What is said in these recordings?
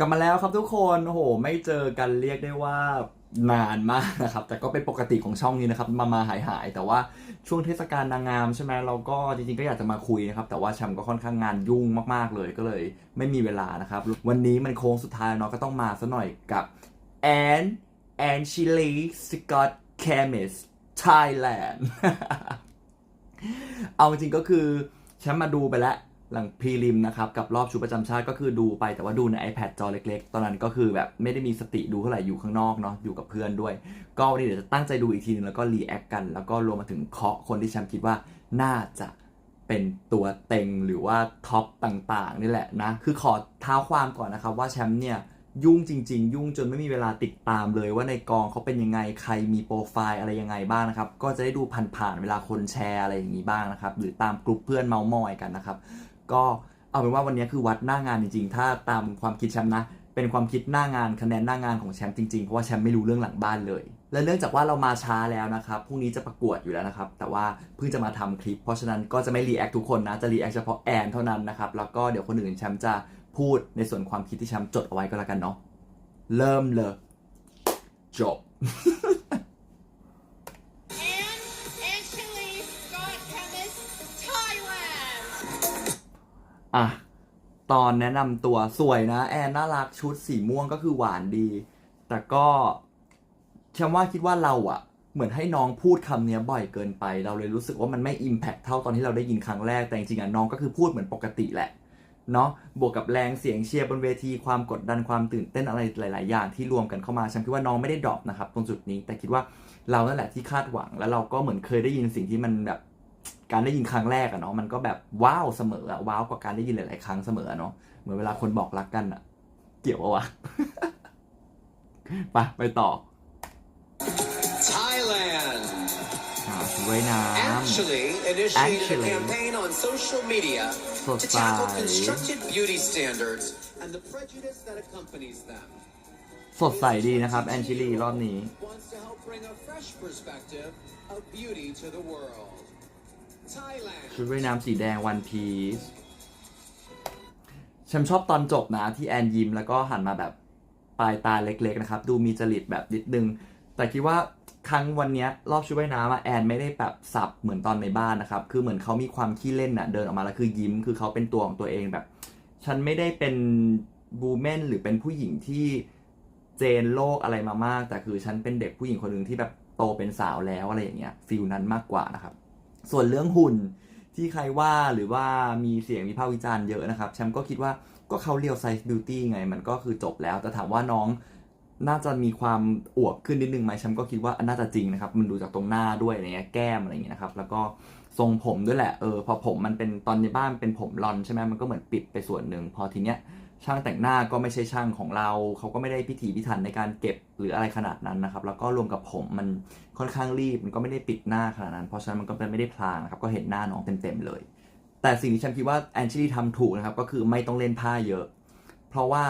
กลับมาแล้วครับทุกคนโอ้โห ไม่เจอกันเรียกได้ว่านานมากนะครับ แต่ก็เป็นปกติของช่องนี้นะครับ มามาหายหายแต่ว่าช่วงเทศกาลนางงามใช่ไหมเราก็จริงๆก็อยากจะมาคุยนะครับ แต่ว่าแชมป์ก็ค่อนข้างงานยุ่งมากๆเลยก็เลย ไม่มีเวลานะครับ วันนี้มันโค้งสุดท้ายเนาะก็ต้องมาซะหน่อยกับแอนแอนชิลีสกอตแคมิสไทยแลนด์เอาจริงก็คือฉันมาดูไปแล้ว หลังพรีลิมนะครับกับรอบชุดประจำชาติก็คือดูไปแต่ว่าดูใน iPad จอเล็ก ๆ ตอนนั้นก็คือแบบไม่ได้มีสติดูเท่าไหร่อยู่ข้างนอกเนาะอยู่กับเพื่อนด้วย ก็วันนี้เดี๋ยวจะตั้งใจดูอีกทีนึงแล้วก็รีแอคกัน แล้วก็รวมมาถึงเคาะคนที่ฉันคิดว่าน่าจะเป็นตัวเต็งหรือว่าท็อปต่างๆนี่แหละนะคือขอท้าความก่อนนะครับว่าแชมป์เนี่ยยุ่งจริง ๆ ยุ่งจนไม่มีเวลาติดตามเลยว่าในกองเขาเป็นยังไงใครมีโปรไฟล์อะไรยังไงบ้างนะครับก็จะได้ดูผ่านๆเวลาคนแชร์อะไรอย่างนี้บ้างนะครับหรือตามกลุ่มเพื่อนเมาส์มอยกันนะครับ ก็เอาเป็นว่าวันนี้คือวัดหน้างานจริงๆ ถ้าตามความคิดแชมป์นะ เป็นความคิดหน้างานคะแนนหน้างานของแชมป์จริงๆ เพราะว่าแชมป์ไม่รู้เรื่องหลังบ้านเลย และเนื่องจากว่าเรามาช้าแล้วนะครับพรุ่งนี้จะประกวดอยู่แล้วนะครับ แต่ว่าเพิ่งจะมาทำคลิป เพราะฉะนั้นก็จะไม่รีแอคทุกคนนะ จะรีแอคเฉพาะแอนเท่านั้นนะครับ แล้วก็เดี๋ยวคนอื่นแชมป์จะพูดในส่วนความคิดที่แชมป์จดเอาไว้ก็แล้วกันเนาะ เริ่มเลยจบ อะตอนแนะนำตัวสวยนะ แอนน่ารักชุดสีม่วงก็คือหวานดี แต่ก็ฉันว่าคิดว่าเราอะเหมือนให้น้องพูดคำเนี้ยบ่อยเกินไป เราเลยรู้สึกว่ามันไม่อิมแพ t เท่าตอนที่เราได้ยินครั้งแรกแต่จริงๆอะน้องก็คือพูดเหมือนปกติแหละเนาะบวกกับแรงเสียงเชียร์บนเวทีความกดดันความตื่นเต้นอะไรหลาย ๆ อย่างที่รวมกันเข้ามาฉันคิดว่าน้องไม่ได้ดรอปนะครับตรงจุดนี้แต่คิดว่าเรานั่นแหละที่คาดหวังแล้วเราก็เหมือนเคยได้ยินสิ่งที่มันแบบ การได้ยินครั้งแรกอะเนาะมันก็แบบว้าวเสมออะว้าวกว่าการได้ยินหลายๆครั้งเสมออะเนาะเหมือนเวลาคนบอกรักกันอะเกี่ยวปะวะไปไปต่อ Thailand หาชุดว่ายน้ actually initiated Actually. a campaign on social media to Society. tackle constructed beauty standards and the prejudice that accompanies them. ำสดใสดีนะครับแอนชิลีรอบนี้ Wants to help bring a fresh perspective of beauty to the world. ชุดว่ายน้ำสีแดงวันพีซฉันชอบตอนจบนะที่แอนยิ้มแล้วก็หันมาแบบปลายตาเล็ก ๆ นะครับ ดูมีจริตแบบนิดนึง แต่คิดว่าครั้งวันนี้รอบชุดว่ายน้ำอะแอนไม่ได้แบบสับเหมือนตอนในบ้านนะครับ คือเหมือนเขามีความขี้เล่นน่ะเดินออกมาแล้วคือยิ้มคือเขาเป็นตัวของตัวเองแบบ ฉันไม่ได้เป็นบูแมนหรือเป็นผู้หญิงที่เจนโลกอะไรมามาก แต่คือฉันเป็นเด็กผู้หญิงคนหนึ่งที่แบบโตเป็นสาวแล้วอะไรอย่างเงี้ยฟิลนั้นมากกว่านะครับ ส่วนเรื่องหุ่นที่ใครว่าหรือว่ามีเสียงวิพากษ์วิจารณ์เยอะนะครับ แชมป์ก็คิดว่าก็เขาเรียวไซส์บิวตี้ไง มันก็คือจบแล้ว แต่ถามว่าน้องน่าจะมีความอวบขึ้นนิดนึงไหมแชมป์ก็คิดว่าน่าจะจริงนะครับ มันดูจากตรงหน้าด้วยอะไรเงี้ยแก้มอะไรอย่างเงี้ยนะครับ แล้วก็ทรงผมด้วยแหละเออพอผมมันเป็นตอนในบ้านเป็นผมรอนใช่ไหมมันก็เหมือนปิดไปส่วนหนึ่งพอทีเนี้ย ช่างแต่งหน้าก็ไม่ใช่ช่างของเรา เขาก็ไม่ได้พิถีพิถันในการเก็บหรืออะไรขนาดนั้นนะครับ แล้วก็รวมกับผมมันค่อนข้างรีบ มันก็ไม่ได้ปิดหน้าขนาดนั้น เพราะฉะนั้นมันก็ไม่ได้พลางนะครับ ก็เห็นหน้าน้องเต็มๆเลย แต่สิ่งที่ฉันคิดว่าแอนชลี่ทำถูกนะครับ ก็คือไม่ต้องเล่นผ้าเยอะ เพราะว่า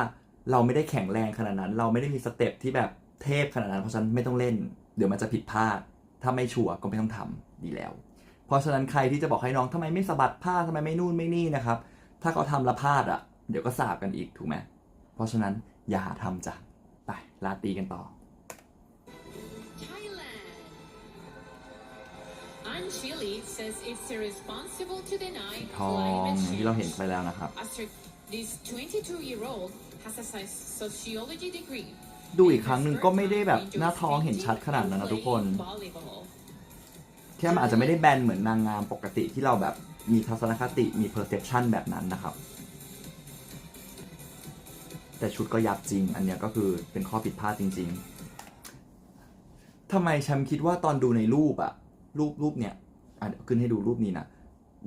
เราไม่ได้แข็งแรงขนาดนั้น เราไม่ได้มีสเต็ปที่แบบเทพขนาดนั้น เพราะฉะนั้นไม่ต้องเล่น เดี๋ยวมันจะผิดพลาด ถ้าไม่ชัวร์ก็ไม่ต้องทำดีแล้ว เพราะฉะนั้นใครที่จะบอกให้น้องทำไมไม่สะบัดผ้าทำไมไม่นู่นไม่นี่นะครับ ถ้าเขาทำละพลาดอะ เดี๋ยวก็สาบกันอีกถูกไหม เพราะฉะนั้นอย่าหาทำจ้ะ ไปลาตีกันต่อ Thailand. Anne Chile says it's irresponsible to deny ทอง climate ที่เราเห็น change ไปแล้วนะครับ after this 22-year-old has a sci- sociology degree. ดูอีกครั้งหนึ่งก็ไม่ได้แบบหน้าท้องเห็นชัดขนาดนั้นนะทุกคน Volleyball. แค่มันอาจจะไม่ได้แบนเหมือนนางงามปกติที่เราแบบมีทัศนคติมี perception แบบนั้นนะครับ แต่ชุดก็ยับจริง อันเนี้ยก็คือเป็นข้อผิดพลาดจริง ๆทำไมแชมป์คิดว่าตอนดูในรูปอะรูปรูปเนี่ยอะเดี๋ยวขึ้นให้ดูรูปนี้นะ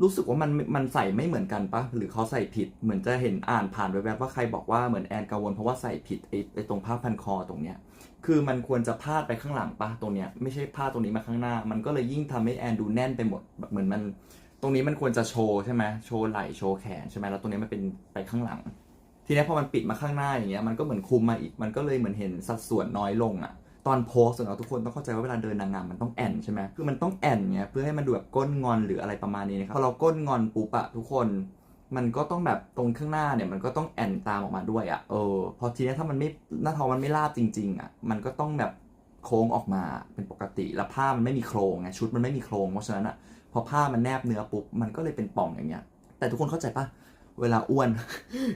รู้สึกว่ามันมันใส่ไม่เหมือนกันปะหรือเขาใส่ผิดเหมือนจะเห็นอ่านผ่านแวบๆว่าใครบอกว่าเหมือนแอนกังวลเพราะว่าใส่ผิดไอ้ไอ้ตรงผ้าพันคอตรงเนี้ยคือมันควรจะพาดไปข้างหลังปะตรงเนี้ยไม่ใช่พาดตรงนี้มาข้างหน้า มันก็เลยยิ่งทำให้แอนดูแน่นไปหมดแบบเหมือนมัน ตรงนี้มันควรจะโชว์ใช่ไหมโชว์ไหล่โชว์แขนใช่ไหมแล้วตรงนี้มันเป็นไปข้างหลัง ทีนี้พอมันปิดมาข้างหน้าอย่างเงี้ยมันก็เหมือนคุมมาอีกมันก็เลยเหมือนเห็นสัดส่วนน้อยลงอะตอนโพสต์เนาทุกคนต้องเข้าใจว่าเวลาเดินนางงามมันต้องแอนใช่ไหมคือมันต้องแอนเงี้ยเพื่อให้มันดูแบบก้นงอนหรืออะไรประมาณนี้นะครับพอเราก้นงอนปุ๊บอะทุกคนมันก็ต้องแบบตรงข้างหน้าเนี่ยมันก็ต้องแอนตามออกมาด้วยอะ่ะเออพอทีนี้ถ้ามันไม่หน้าท้องมันไม่ราบจริง ๆอะ่ะมันก็ต้องแบบโค้งออกมาเป็นปกติแล้วผ้ามันไม่มีโครงไงชุดมันไม่มีโครงเพราะฉะนั้นอะ่ะพอผ้ามันแนบเนื้อปุ๊บมันก็เลยเป็นป่องอย่างเงี้ย แต่ทุกคนเข้าใจปะ เวลาอ้วน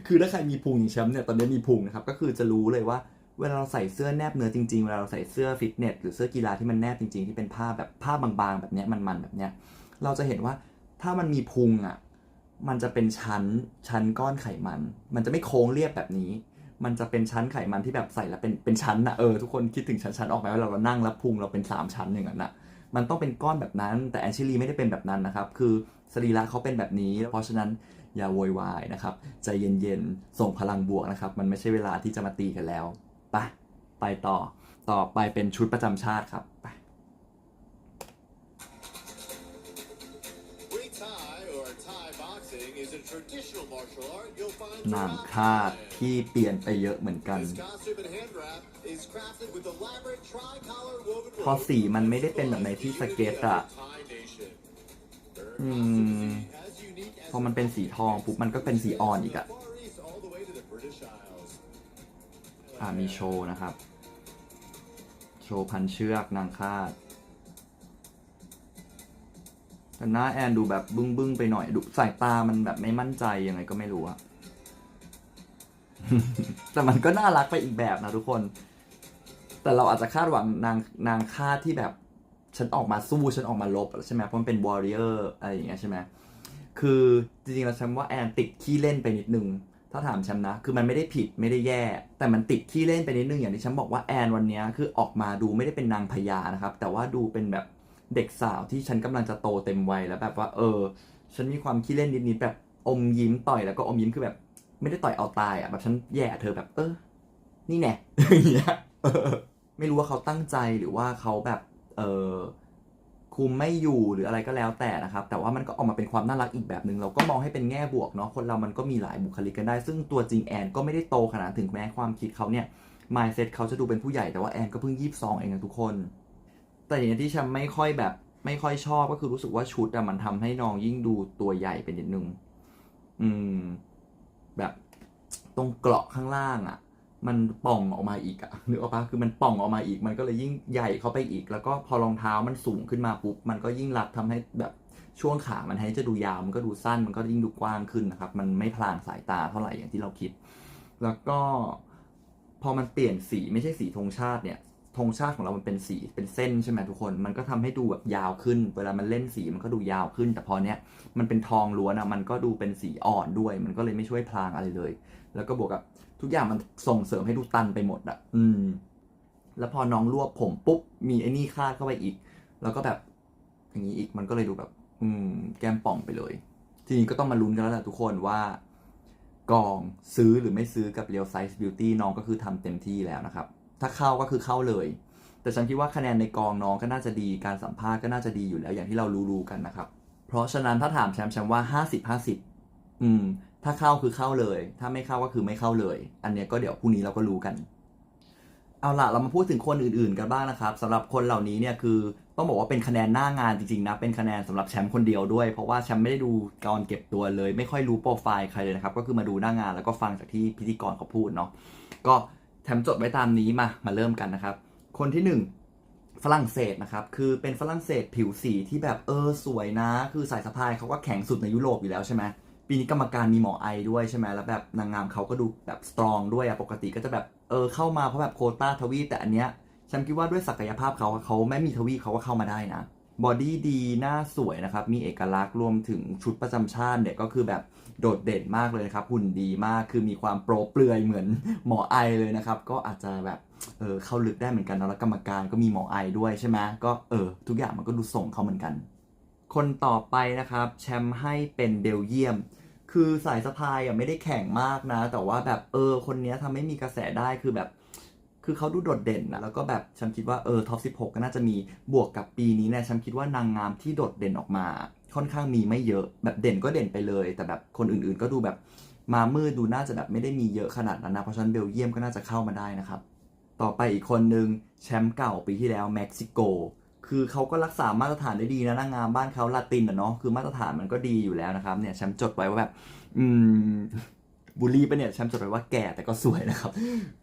คือถ้าใครมีพุงอย่างแชมป์เนี่ยตอนนี้มีพุงนะครับ ก็คือจะรู้เลยว่าเวลาเราใส่เสื้อแนบเนื้อจริงๆ เวลาเราใส่เสื้อฟิตเนสหรือเสื้อกีฬาที่มันแนบจริงๆ ที่เป็นผ้าแบบผ้าบางๆ แบบเนี้ยมันๆแบบเนี้ย เราจะเห็นว่าถ้ามันมีพุงอะ มันจะเป็นชั้นชั้นก้อนไขมัน มันจะไม่โค้งเรียบแบบนี้ มันจะเป็นชั้นไขมันที่แบบใส่แล้วเป็นเป็นชั้นนะเออทุกคนคิดถึงชั้นชั้นออกไหมว่าเราเรานั่งแล้วพุงเราเป็นสามชั้นอย่างนั้นนะมันต้องเป็นก้อนแบบนั้น แต่แอนชิลีไม่ได้เป็นแบบนั้นนะครับ คือสรีระเขาเป็นแบบนี้ เพราะฉะนั้น อย่าโวยวายนะครับใจเย็นๆ ส่งพลังบวกนะครับ มันไม่ใช่เวลาที่จะมาตีกันแล้วไปไปต่อต่อไปเป็นชุดประจำชาติครับไป Muay Thai or Thai boxing is a traditional martial art you'll find นาง throughout คาด Thailand. ที่เปลี่ยนไปเยอะเหมือนกัน This costume and hand wrap is crafted with elaborate tri-color woven พอ rope สีมันไม่ได้เป็นแบบในที่สเก็ตอะ Thai nation. Their อื costumes ม as unique as พอมันเป็นสีทองปุ๊บมันก็เป็นสีอ่อนอีกอะอ่ามีโชว์นะครับ โชว์พันเชือกนางคาดแต่หน้าแอนดูแบบบึ้งบึ้งๆไปหน่อยดูสายตามันแบบไม่มั่นใจยังไงก็ไม่รู้อะแต่มันก็น่ารักไปอีกแบบนะทุกคน แต่เราอาจจะคาดหวังนางนางคาดที่แบบ ฉันออกมาสู้ฉันออกมาลบใช่ไหมเพราะมันเป็นวอริเออร์อะไรอย่างเงี้ยใช่ไหม คือจริงๆแล้วฉันว่าแอนติดขี้เล่นไปนิดนึง ถ้าถามฉันนะ คือมันไม่ได้ผิดไม่ได้แย่ แต่มันติดขี้เล่นไปนิดนึงอย่างที่ฉันบอกว่าแอนวันนี้คือออกมาดูไม่ได้เป็นนางพญานะครับ แต่ว่าดูเป็นแบบเด็กสาวที่ฉันกำลังจะโตเต็มวัยแล้วแบบว่า เออ ฉันมีความขี้เล่นนิดๆแบบอมยิ้มต่อยแล้วก็อมยิ้มคือแบบ ไม่ได้ต่อยเอาตายอะแบบฉันแย่เธอแบบเออ นี่แน่อย่างเงี้ยไม่รู้ว่าเขาตั้งใจหรือว่าเขาแบบ เออ คุมไม่อยู่หรืออะไรก็แล้วแต่นะครับ แต่ว่ามันก็ออกมาเป็นความน่ารักอีกแบบหนึ่งเราก็มองให้เป็นแง่บวกเนาะคนเรามันก็มีหลายบุคลิกกันได้ ซึ่งตัวจริงแอนก็ไม่ได้โตขนาดถึงแม้ความคิดเขาเนี่ย mindset เขาจะดูเป็นผู้ใหญ่แต่ว่าแอนก็เพิ่งยี่สิบสองเองนะทุกคน แต่อย่างที่ฉันไม่ค่อยแบบไม่ค่อยชอบก็คือรู้สึกว่าชุดอะมันทำให้น้องยิ่งดูตัวใหญ่เป็นนิดนึง อืม แบบตรงเกราะข้างล่างอะ มันป่องออกมาอีกอะนึกออกปะคือมันป่องออกมาอีก มันก็เลยยิ่งใหญ่เข้าไปอีก แล้วก็พอรองเท้ามันสูงขึ้นมาปุ๊บ มันก็ยิ่งรัดทำให้แบบช่วงขา มันให้จะดูยาว มันก็ดูสั้น มันก็ยิ่งดูกว้างขึ้นนะครับ มันไม่พลางสายตาเท่าไหร่อย่างที่เราคิด แล้วก็พอมันเปลี่ยนสีไม่ใช่สีธงชาติเนี่ยธงชาติของเรามันเป็นสีเป็นเส้นใช่ไหมทุกคน มันก็ทำให้ดูแบบยาวขึ้น เวลามันเล่นสีมันก็ดูยาวขึ้น แต่พอเนี้ยมันเป็นทองล้วนอะมันก็ดูเป็นสีอ่อนด้วย มันก็เลยไม่ช่วยพลางอะไรเลย แล้วก็บวกกับ ทุกอย่างมันส่งเสริมให้ดูตันไปหมดอะอืม แล้วพอน้องรวบผมปุ๊บมีไอ้นี่คาดเข้าไปอีก แล้วก็แบบอย่างนี้อีกมันก็เลยดูแบบ อืม แก้มป่องไปเลย ทีนี้ก็ต้องมาลุ้นกันแล้วแหละทุกคนว่ากองซื้อหรือไม่ซื้อกับ Real Size Beauty น้องก็คือทำเต็มที่แล้วนะครับ ถ้าเข้าก็คือเข้าเลย แต่ฉันคิดว่าคะแนนในกองน้องก็น่าจะดีการสัมภาษณ์ก็น่าจะดีอยู่แล้วอย่างที่เรารู้ๆกันนะครับ เพราะฉะนั้นถ้าถามแชมป์แชมป์ว่า 50 50 อืม ถ้าเข้าคือเข้าเลย ถ้าไม่เข้าก็คือไม่เข้าเลย อันเนี้ยก็เดี๋ยวพรุ่งนี้เราก็รู้กัน เอาล่ะเรามาพูดถึงคนอื่นๆกันบ้างนะครับสำหรับคนเหล่านี้เนี่ยคือต้องบอกว่าเป็นคะแนนหน้างานจริงๆนะเป็นคะแนนสำหรับแชมป์คนเดียวด้วย เพราะว่าแชมป์ไม่ได้ดูกรเก็บตัวเลย ไม่ค่อยรู้โปรไฟล์ใครเลยนะครับ ก็คือมาดูหน้างานแล้วก็ฟังจากที่พิธีกรเขาพูดเนาะก็แชมป์จดไว้ตามนี้มามาเริ่มกันนะครับ คนที่หนึ่งฝรั่งเศสนะครับ คือเป็นฝรั่งเศสผิวสีที่แบบเออสวยนะ คือสายสะพายเขาก็แข็งสุดในยุโรปอยู่แล้วใช่ไหม ปีนี้กรรมการมีหมอไอด้วยใช่ไหมแล้วแบบนางงามเขาก็ดูแบบสตรองด้วยอะปกติก็จะแบบเออเข้ามาเพราะแบบโคต้าทวีแต่อันเนี้ยฉันคิดว่าด้วยศักยภาพเขาเขาไม่มีทวีเขาก็เข้ามาได้นะบอดี้ดีหน้าสวยนะครับ มีเอกลักษณ์รวมถึงชุดประจำชาติเนี่ยก็คือแบบโดดเด่นมากเลยนะครับ หุ่นดีมากคือมีความโปรเปลือยเหมือนหมอไอเลยนะครับ ก็อาจจะแบบเออเข้าลึกได้เหมือนกันนะแล้วกรรมการก็มีหมอไอด้วยใช่ไหมก็เออทุกอย่างมันก็ดูส่งเขาเหมือนกัน คนต่อไปนะครับแชมป์ให้เป็นเบลเยียม คือสายสะพายอะไม่ได้แข่งมากนะ แต่ว่าแบบเออคนนี้ยทำให้มีกระแสได้คือแบบ คือเขาดูโดดเด่นนะแล้วก็แบบฉันคิดว่าเออท็อป16ก็น่าจะมีบวกกับปีนี้เนี่ยฉันคิดว่านางงามที่โดดเด่นออกมา ค่อนข้างมีไม่เยอะแบบเด่นก็เด่นไปเลย แต่แบบคนอื่นๆก็ดูแบบมามืดดูน่าจะแบบไม่ได้มีเยอะขนาดนั้นนะเพราะฉะนั้นเบลเยียมก็น่าจะเข้ามาได้นะครับต่อไปอีกคนนึงแชมป์เก่าปีที่แล้วเม็กซิโก คือเขาก็รักษามาตรฐานได้ดีนะนางงามบ้านเขาลาตินอะเนาะคือมาตรฐานมันก็ดีอยู่แล้วนะครับเนี่ยแชมป์จดไว้ว่าแบบ อืมบูลลี่ปะเนี่ยแชมป์จดไว้ว่าแก่แต่ก็สวยนะครับ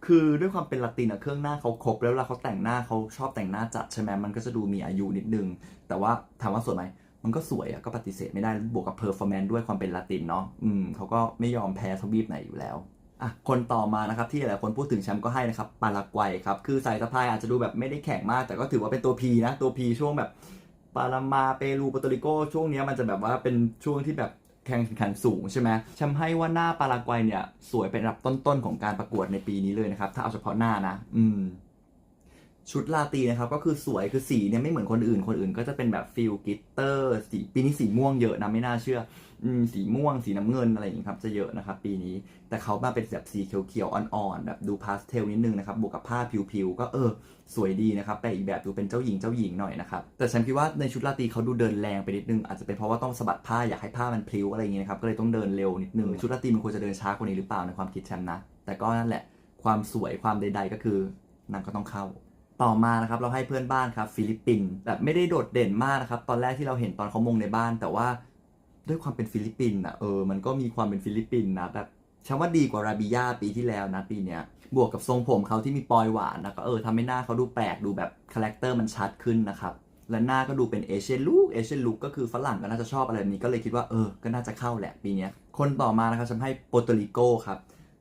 คือด้วยความเป็นลาตินอะเครื่องหน้าเขาครบแล้วเวลาเขาแต่งหน้าเขาชอบแต่งหน้าจัดใช่ไหมมันก็จะดูมีอายุนิดนึง แต่ว่าถามว่าสวยไหมมันก็สวยอะก็ปฏิเสธไม่ได้บวกกับเพอร์ฟอร์แมนซ์ด้วยความเป็นลาตินเนาะอืมเขาก็ไม่ยอมแพ้ทวีปไหนอยู่แล้ว อะคนต่อมานะครับที่หลายคนพูดถึงแชมป์ก็ให้นะครับปารากวัยครับคือสายสะพายอาจจะดูแบบไม่ได้แข็งมาก แต่ก็ถือว่าเป็นตัวพีนะตัวพีช่วงแบบปารามาเปรูปรโตริโกช่วงนี้มันจะแบบว่าเป็นช่วงที่แบบแข่งขันสูงใช่ไหมแชมป์ให้ว่าหน้าปารากวัยเนี่ยสวยเป็นอันดับต้นๆของการประกวดในปีนี้เลยนะครับถ้าเอาเฉพาะหน้านะ อืมชุดลาตีนะครับก็คือสวยคือสีเนี่ยไม่เหมือนคนอื่นคนอื่น ก็จะเป็นแบบฟิลกิตเตอร์สีปีนี้สีม่วงเยอะนะไม่น่าเชื่อ สีม่วง สีน้ำเงินอะไรอย่างนี้ครับจะเยอะนะครับปีนี้แต่เขามาเป็นแบบสีเขียวๆอ่อนๆแบบดูพาสเทลนิดนึงนะครับบวกกับผ้าผิวๆก็เออสวยดีนะครับแต่อีกแบบดูเป็นเจ้าหญิงเจ้าหญิงหน่อยนะครับแต่ฉันคิดว่าในชุดลาตรีเขาดูเดินแรงไปนิดนึงอาจจะเป็นเพราะว่าต้องสะบัดผ้าอยากให้ผ้ามันพลิ้วอะไรอย่างนี้นะครับก็เลยต้องเดินเร็วนิดนึงชุดลาตรีมันควรจะเดินช้ากว่านี้หรือเปล่าในความคิดฉันนะ แต่ก็นั่นแหละความสวยความใด ๆ ก็คือนางก็ต้องเข้าต่อมานะครับเราให้เพื่อนบ้านครับฟิลิปปินส์แบบไม่ได้โดดเด่นมากนะครับตอนแรกที่เราเห็นตอนเขามงในบ้าน แต่ว่า ด้วยความเป็นฟิลิปปินส์อะเออมันก็มีความเป็นฟิลิปปินส์นะแบบฉันว่าดีกว่าราบิยาปีที่แล้วนะปีเนี้ยบวกกับทรงผมเขาที่มีปลอยหวานนะก็เออทำให้หน้าเขาดูแปลกดูแบบคาแรคเตอร์มันชัดขึ้นนะครับและหน้าก็ดูเป็นเอเชียนลุคเอเชียนลุคก็คือฝรั่งก็น่าจะชอบอะไรแบบนี้ก็เลยคิดว่าเออก็น่าจะเข้าแหละปีนี้คนต่อมานะครับฉันให้โปรโตริโกครับ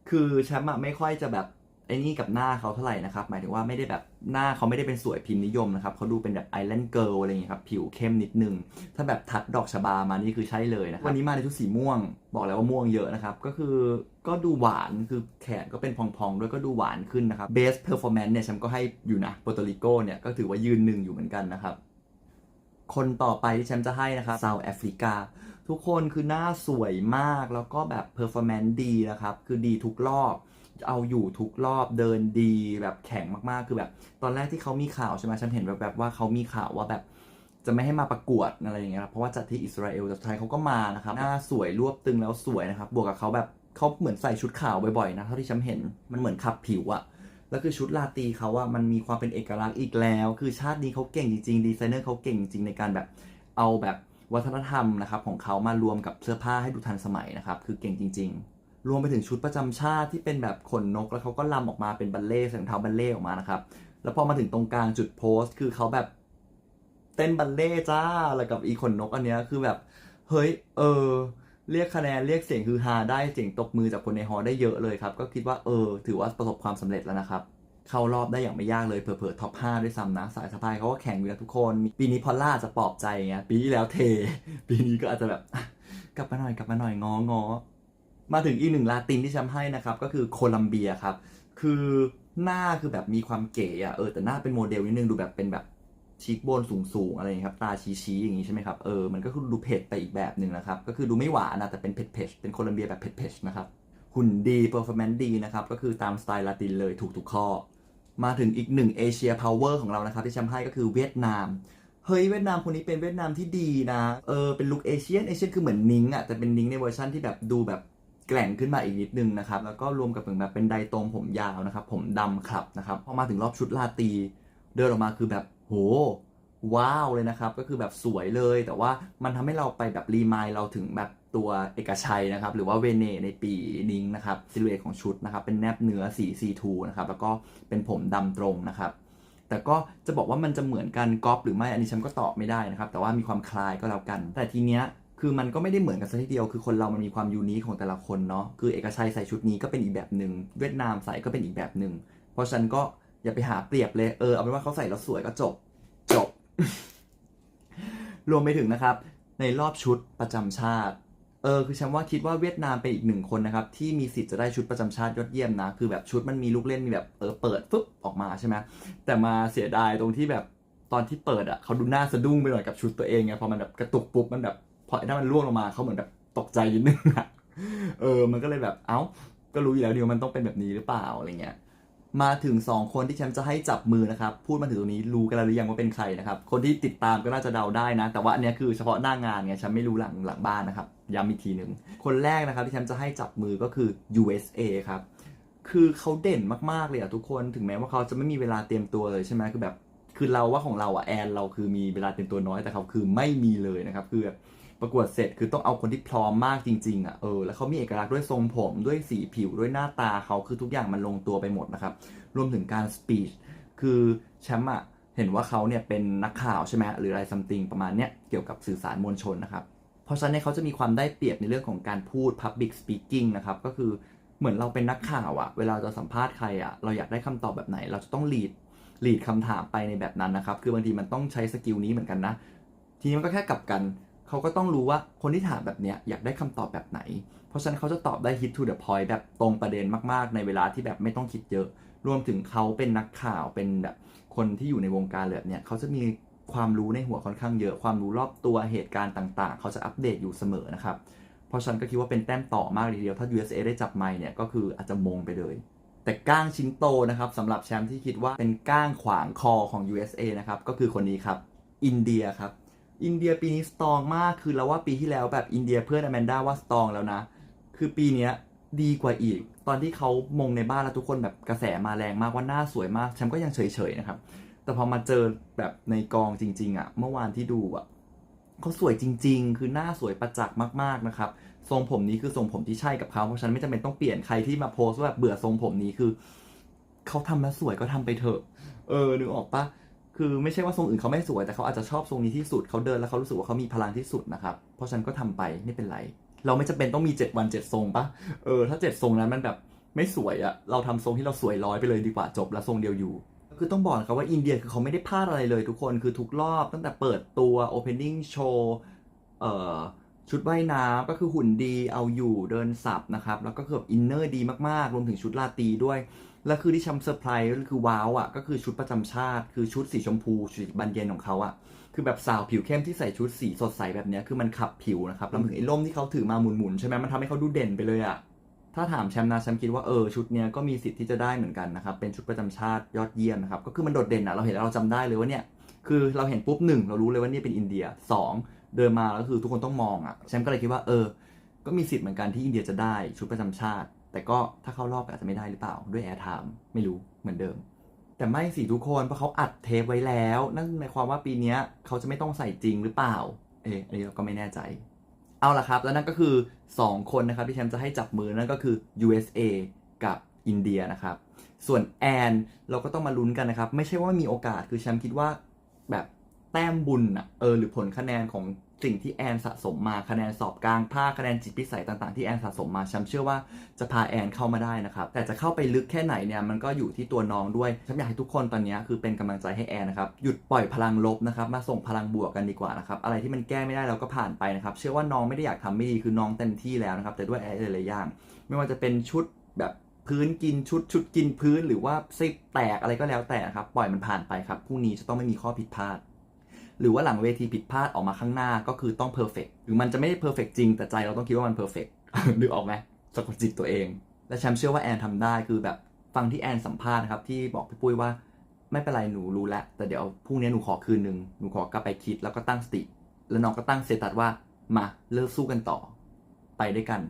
คือแชมป์อะไม่ค่อยจะแบบ ไอ้นี่กับหน้าเขาเท่าไหร่นะครับ หมายถึงว่าไม่ได้แบบหน้าเขาไม่ได้เป็นสวยพิมพ์นิยมนะครับเขาดูเป็นแบบไอแลนด์เกิร์ลอะไรอย่างเงี้ยครับผิวเข้มนิดนึง ถ้าแบบทัดดอกชบามานี่คือใช่เลยนะครับวันนี้มาในชุดสีม่วง บอกแล้วว่าม่วงเยอะนะครับ ก็คือก็ดูหวานคือแขนก็เป็นพองๆ ด้วยก็ดูหวานขึ้นนะครับเบสเพอร์ฟอร์แมนซ์เนี่ยแชมป์ก็ให้อยู่นะโปรโตริโกเนี่ยก็ถือว่ายืนหนึ่งอยู่เหมือนกันนะครับคนต่อไปที่แชมป์จะให้นะครับเซาท์แอฟริกา ทุกคนคือหน้าสวยมากแล้วก็แบบเพอร์ฟอร์แมนซ์ดีนะครับ คือดีทุกรอบ เอาอยู่ทุกรอบเดินดีแบบแข็งมากๆ คือแบบ ตอนแรกที่เขามีข่าวใช่ไหมฉันเห็นแบบแบบว่าเขามีข่าวว่าแบบจะไม่ให้มาประกวดอะไรอย่างเงี้ยครับเพราะว่าจัดที่อิสราเอลแต่สุดท้ายเขาก็มานะครับหน้าสวยรวบตึงแล้วสวยนะครับ บวกกับเขาแบบเขาเหมือนใส่ชุดขาวบ่อยๆนะเท่าที่ฉันเห็นมันเหมือนขับผิวอะแล้วคือชุดลาตีเขาอะมันมีความเป็นเอกลักษณ์อีกแล้ว คือชาตินี้เขาเก่งจริงๆดีไซเนอร์เขาเก่งจริงในการแบบเอาแบบวัฒนธรรมนะครับของเขามารวมกับเสื้อผ้าให้ดูทันสมัยนะครับ คือเก่งจริง ๆ รวมไปถึงชุดประจำชาติที่เป็นแบบขนนก แล้วเขาก็ลำออกมาเป็นบัลเล่ใส่รองเท้าบัลเล่ออกมานะครับ แล้วพอมาถึงตรงกลางจุดโพสคือเขาแบบเต้นบัลเล่จ้าแล้วกับอีขนนกอันเนี้ยคือแบบเฮ้ยเออเรียกคะแนนเรียกเสียงฮือฮาได้เสียงตบมือจากคนในฮอลได้เยอะเลยครับ ก็คิดว่าเออ ถือว่าประสบความสำเร็จแล้วนะครับ เข้ารอบได้อย่างไม่ยากเลยเผลอๆท็อป5ด้วยซ้ำนะ สายสะพายเขาก็แข่งอยู่แล้วทุกคน ปีนี้พอล่าจะปลอบใจไงปีที่แล้วเท ปีนี้ก็อาจจะแบบ กลับมาหน่อยกลับมาหน่อยงองอ มาถึงอีกหนึ่งลาตินที่ช้ำให้นะครับก็คือโคลัมเบียครับ คือหน้าคือแบบมีความเก๋อะเออแต่หน้าเป็นโมเดลนิดนึงดูแบบเป็นแบบชีกโบนสูงๆอะไรอย่างนี้ครับตาชี้ๆอย่างนี้ใช่ไหมครับเออมันก็คือดูเผ็ดไปอีกแบบหนึ่งนะครับ ก็คือดูไม่หวานนะแต่เป็นเผ็ดๆเป็นโคลัมเบียแบบเผ็ดๆนะครับหุ่นดีเปอร์ฟอร์แมนซ์ดีนะครับก็คือตามสไตล์ลาตินเลยถูกทุกข้อ มาถึงอีกหนึ่งเอเชียพาวเวอร์ของเรานะครับที่ช้ำให้ก็คือเวียดนามเฮ้ยเวียดนามคนนี้เป็นเวียดนามที่ดีนะ เออเป็นลุคเอเชียนเอเชียนคือเหมือนนิ้งอะแต่เป็นนิ้งในเวอร์ชันที่แบบดูแบบ แกร่งขึ้นมาอีกนิดนึงนะครับ แล้วก็รวมกับเหมือนแบบเป็นไดตรงผมยาวนะครับ ผมดำครับนะครับ พอมาถึงรอบชุดลาตี เดินออกมาคือแบบโหว้าวเลยนะครับ ก็คือแบบสวยเลย แต่ว่ามันทำให้เราไปแบบรีมายเราถึงแบบตัวเอกชัยนะครับ หรือว่าเวเนในปีนิ้งนะครับซิลูเอตของชุดนะครับ เป็นแนบเนื้อสี C2 นะครับ แล้วก็เป็นผมดำตรงนะครับ แต่ก็จะบอกว่ามันจะเหมือนกันก๊อปหรือไม่ อันนี้ฉันก็ตอบไม่ได้นะครับ แต่ว่ามีความคล้ายก็แล้วกัน แต่ทีเนี้ย คือมันก็ไม่ได้เหมือนกันซะทีเดียว คือคนเรามันมีความยูนิคของแต่ละคนเนาะ คือเอกชัยใส่ชุดนี้ก็เป็นอีกแบบหนึ่ง เวียดนามใส่ก็เป็นอีกแบบหนึ่ง เพราะฉันก็อย่าไปหาเปรียบเลย เออ เอาเป็นว่าเขาใส่แล้วสวยก็จบ จบ รวมไปถึงนะครับ ในรอบชุดประจำชาติ เออ คือฉันว่าคิดว่าเวียดนามเป็นอีกหนึ่งคนนะครับ ที่มีสิทธิ์จะได้ชุดประจำชาติยอดเยี่ยมนะ คือแบบชุดมันมีลูกเล่นมีแบบ เออ เปิดฟึบออกมาใช่ไหมแต่มาเสียดายตรงที่แบบตอนที่เปิดอะเขาดูหน้าสะดุ้งไปหน่อยกับชุดตัวเองไง พอมันแบบกระตุกปุ๊บมันแบบ พอถ้ามันร่วงลงมาเขาเหมือนแบบตกใจนิดนึงอะเออ มันก็เลยแบบเอ้า ก็รู้อยู่แล้วเดียวามันต้องเป็นแบบนี้หรือเปล่าอะไรเงี้ย มาถึง 2 คนที่ฉันจะให้จับมือนะครับ พูดมาถึงตรงนี้รู้กันแล้วหรือยังว่าเป็นใครนะครับ คนที่ติดตามก็น่าจะเดาได้นะ แต่ว่าอันเนี้ยคือเฉพาะหน้างานไงฉันไม่รู้หลังหลังบ้านนะครับ ย้ำอีกทีหนึ่ง คนแรกนะครับที่ฉันจะให้จับมือก็คือ USA ครับ คือเขาเด่นมากๆเลยอะทุกคน ถึงแม้ว่าเขาจะไม่มีเวลาเตรียมตัวเลยใช่ไหมคือแบบ คือเราว่าของเราอะแอนเราคือมีเวลาเต็มตัวน้อย แต่เขาคือไม่มีเลยนะครับ คือแบบ ประกวดเสร็จคือต้องเอาคนที่พร้อมมากจริงๆอะเออแล้วเขามีเอกลักษณ์ด้วยทรงผมด้วยสีผิวด้วยหน้าตาเขาคือทุกอย่างมันลงตัวไปหมดนะครับ รวมถึงการสปีชคือแชมป์อะเห็นว่าเขาเนี่ยเป็นนักข่าวใช่ไหมหรืออะไรซัมติงประมาณเนี้ยเกี่ยวกับสื่อสารมวลชนนะครับ เพราะฉะนั้นเขาจะมีความได้เปรียบในเรื่องของการพูด Public Speaking นะครับก็คือเหมือนเราเป็นนักข่าวอะเวลาจะสัมภาษณ์ใครอะเราอยากได้คำตอบแบบไหน เราจะต้อง lead lead คำถามไปในแบบนั้นนะครับ คือบางทีมันต้องใช้สกิลนี้เหมือนกันนะ ทีนี้มันก็แค่กลับกัน เขาก็ต้องรู้ว่าคนที่ถามแบบเนี้ยอยากได้คำตอบแบบไหน เพราะฉะนั้นเขาจะตอบได้ hit to the point แบบตรงประเด็นมากๆ ในเวลาที่แบบไม่ต้องคิดเยอะ รวมถึงเขาเป็นนักข่าวเป็นแบบคนที่อยู่ในวงการเลยแบบเนี้ยเขาจะมีความรู้ในหัวค่อนข้างเยอะความรู้รอบตัวเหตุการณ์ต่างๆ เขาจะอัปเดตอยู่เสมอนะครับ เพราะฉะนันก็คิดว่าเป็นแต้มต่อมากทีเดียว ถ้า USA ได้จับไมค์เนี่ยก็คืออาจจะมงไปเลย แต่ก้างชิ้นโตนะครับสำหรับแชมป์ที่คิดว่าเป็นก้างขวางคอของ USA นะครับก็คือคนนี้ครับ อินเดียครับ อินเดียปีนี้สตองมากคือเราว่าปีที่แล้วแบบอินเดียเพื่อนอแมนด้าว่าสตองแล้วนะ คือปีเนี้ยดีกว่าอีก ตอนที่เขามงในบ้านแล้วทุกคนแบบกระแสมาแรงมากว่าหน้าสวยมากแชมป์ก็ยังเฉยๆนะครับ แต่พอมาเจอแบบในกองจริง ๆอะเมื่อวานที่ดูอะเขาสวยจริง ๆ คือหน้าสวยประจักษ์มากๆนะครับ ทรงผมนี้คือทรงผมที่ใช่กับเขาเพราะฉันไม่จำเป็นต้องเปลี่ยนใครที่มาโพสว่าแบบเบื่อทรงผมนี้คือเขาทำมาสวยก็ทำไปเถอะ เออนึกออกปะ คือไม่ใช่ว่าทรงอื่นเขาไม่สวยแต่เขาอาจจะชอบทรงนี้ที่สุดเขาเดินแล้วเขารู้สึกว่าเขามีพลังที่สุดนะครับ เพราะฉันก็ทำไปไม่เป็นไร เราไม่จำเป็นต้องมี 7 วัน 7 ทรงปะเออถ้า 7 ทรงนั้นมันแบบไม่สวยอะเราทำทรงที่เราสวยร้อยไปเลยดีกว่าจบแล้วทรงเดียวอยู่คือต้องบอกนะครับว่าอินเดียคือเขาไม่ได้พลาดอะไรเลยทุกคนคือทุกรอบตั้งแต่เปิดตัว opening show เอ่อชุดว่ายน้ำก็คือหุ่นดีเอาอยู่เดินสับนะครับ แล้วก็คือบอินเนอร์ดีมากๆ รวมถึงชุดลาตีด้วย แล้วคือที่ชัมเซอร์ไพรส์ก็คือว้าวอะก็คือชุดประจำชาติ คือชุดสีชมพูสีบานเย็นของเขาอะคือแบบสาวผิวเข้มที่ใส่ชุดสีสดใสแบบเนี้ยคือมันขับผิวนะครับแล้วถึงไอ้ร่มที่เขาถือมาหมุนๆใช่ไหมมันทำให้เขาดูเด่นไปเลยอะถ้าถามแชมป์นะแชมป์คิดว่าเออชุดเนี้ยก็มีสิทธิ์ที่จะได้เหมือนกันนะครับเป็นชุดประจำชาติยอดเยี่ยมนะครับก็คือมันโดดเด่นอะเราเห็นแล้วเราจำได้เลยว่าเนี่ยคือเราเห็นปุ๊บหนึ่งเรารู้เลยว่านี่เป็นอินเดียสองเดินมาแล้วคือทุกคนต้องมองอะแชมป์ก็เลยคิดว่าเออ ก็มีสิทธิ์เหมือนกันที่อินเดียจะได้ชุดประจำชาติ แต่ก็ถ้าเข้ารอบอาจจะไม่ได้หรือเปล่าด้วยแอร์ไทม์ไม่รู้เหมือนเดิม แต่ไม่สิทุกคนเพราะเขาอัดเทปไว้แล้ว นั่นหมายความว่าปีนี้เขาจะไม่ต้องใส่จริงหรือเปล่า เอออันนี้เราก็ไม่แน่ใจ เอาละครับ แล้วนั่นก็คือ 2 คนนะครับที่แชมป์จะให้จับมือนั่นก็คือ USA กับอินเดียนะครับ ส่วนแอนเราก็ต้องมาลุ้นกันนะครับ ไม่ใช่ว่ามีโอกาสคือแชมป์คิดว่าแบบแต้มบุญอะเออหรือผลคะแนนของ สิ่งที่แอนสะสมมาคะแนนสอบกลางภาคคะแนนจิตพิสัยต่างๆที่แอนสะสมมาแชมป์เชื่อว่าจะพาแอนเข้ามาได้นะครับ แต่จะเข้าไปลึกแค่ไหนเนี่ยมันก็อยู่ที่ตัวน้องด้วยแชมป์อยากให้ทุกคนตอนนี้คือเป็นกำลังใจให้แอนนะครับหยุดปล่อยพลังลบนะครับมาส่งพลังบวกกันดีกว่านะครับอะไรที่มันแก้ไม่ได้เราก็ผ่านไปนะครับเชื่อว่าน้องไม่ได้อยากทำไม่ดีคือน้องเต็มที่แล้วนะครับแต่ด้วยอะไรหลายๆอย่าง ไม่ว่าจะเป็นชุดแบบพื้นกินชุดชุดกินพื้นหรือว่าซิกแตกอะไรก็แล้วแต่นะครับปล่อยมันผ่านไปครับพรุ่งนี้จะต้องไม่มีข้อผิดพลาด หรือว่าหลังเวทีผิดพลาดออกมาข้างหน้าก็คือต้องเพอร์เฟกหรือมันจะไม่ได้เพอร์เฟกจริงแต่ใจเราต้องคิดว่ามันเพอร์เฟกนึกออกไหมสะกดจิตตัวเอง และแชมป์เชื่อว่าแอนทำได้คือแบบฟังที่แอนสัมภาษณ์นะครับที่บอกพี่ปุ้ยว่าไม่เป็นไรหนูรู้แล้วแต่เดี๋ยวพรุ่งนี้หนูขอคืนหนึ่งหนูขอกลับไปคิดแล้วก็ตั้งสติ แล้วน้องก็ตั้งเซตัสว่ามาเลิกสู้กันต่อไปด้วยกัน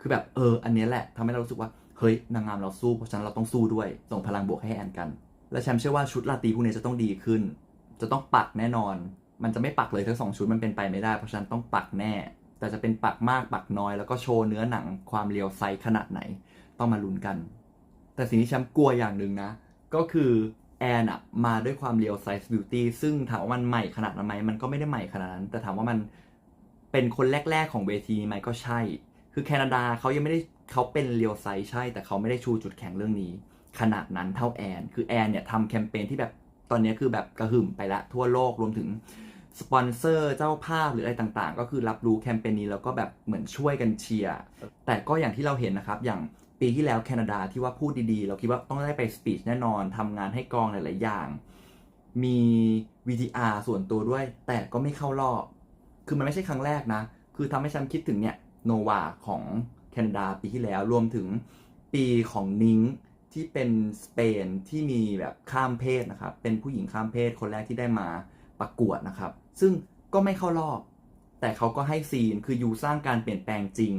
คือแบบเออ อันนี้แหละทำให้เรารู้สึกว่าเฮ้ยนางงามเราสู้เพราะฉะนั้นเราต้องสู้ด้วยส่งพลังบวกให้แอนกัน และแชมป์เชื่อว่าชุดลาตีพวกนี้จะต้องดีขึ้น จะต้องปักแน่นอน มันจะไม่ปักเลยทั้งสองชุดมันเป็นไปไม่ได้ เพราะฉะนั้นต้องปักแน่ แต่จะเป็นปักมากปักน้อย แล้วก็โชว์เนื้อหนังความเรียวไซส์ขนาดไหน ต้องมาลุ้นกัน แต่สิ่งที่แชมป์กลัวอย่างหนึ่งนะ ก็คือแอนอะมาด้วยความเรียวไซส์บิวตี้ซึ่งถามว่ามันใหม่ขนาดนั้นไหมมันก็ไม่ได้ใหม่ขนาดนั้น แต่ถามว่ามันเป็นคนแรก ๆ ของเวทีไหมก็ใช่ คือแคนาดาเขายังไม่ได้เขาเป็นเรียวไซส์ใช่ แต่เขาไม่ได้ชูจุดแข็งเรื่องนี้ ขนาดนั้นเท่าแอน คือแอนเนี่ยทำแคมเปญที่แบบ ตอนนี้คือแบบกระหึ่มไปละทั่วโลกรวมถึงสปอนเซอร์เจ้าภาพหรืออะไรต่างๆ ก็คือรับรู้แคมเปญนี้แล้วก็แบบเหมือนช่วยกันเชียร์แต่ก็อย่างที่เราเห็นนะครับ อย่างปีที่แล้วแคนาดาที่ว่าพูดดีๆ เราคิดว่าต้องได้ไปสปีชแน่นอนทำงานให้กองหลายๆอย่าง มี VTR ส่วนตัวด้วย แต่ก็ไม่เข้ารอบ คือมันไม่ใช่ครั้งแรกนะ คือทำให้ฉันคิดถึงเนี่ยโนวาของแคนาดาปีที่แล้วรวมถึงปีของนิง ที่เป็นสเปนที่มีแบบข้ามเพศนะครับ เป็นผู้หญิงข้ามเพศคนแรกที่ได้มาประกวดนะครับ ซึ่งก็ไม่เข้ารอบ แต่เขาก็ให้ซีนคือยูสร้างการเปลี่ยนแปลงจริง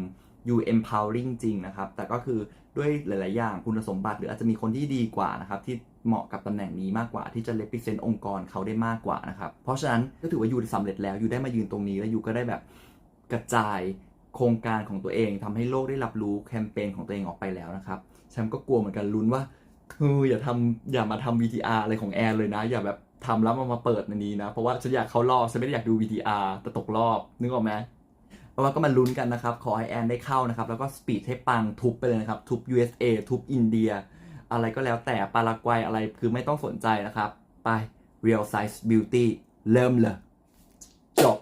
ยู empowering จริงนะครับ แต่ก็คือด้วยหลาย ๆ อย่างคุณสมบัติ หรืออาจจะมีคนที่ดีกว่านะครับ ที่เหมาะกับตำแหน่งนี้มากกว่า ที่จะ represent องค์กรเขาได้มากกว่านะครับ เพราะฉะนั้นก็ถือว่ายูสำเร็จแล้วยูได้มายืนตรงนี้แล้วยูก็ได้แบบกระจายโครงการของตัวเองทำให้โลกได้รับรู้แคมเปญของตัวเองออกไปแล้วนะครับ แชมป์ก็กลัวเหมือนกันลุ้นว่าเอออย่าทำอย่ามาทำ VTR อะไรของแอนเลยนะ อย่าแบบทำแล้วมามาเปิดในนี้นะ เพราะว่าฉันอยากเข้ารอบฉันไม่ได้อยากดู VTR แต่ตกรอบนึกออกไหมเพราะว่าก็มาลุ้นกันนะครับ ขอให้แอนได้เข้านะครับ แล้วก็สปีดให้ปังทุบไปเลยนะครับ ทุบ USA ทุบอินเดีย อะไรก็แล้วแต่ปารากวัยอะไรคือไม่ต้องสนใจนะครับ ไป Real Size Beauty เริ่มเลยจบ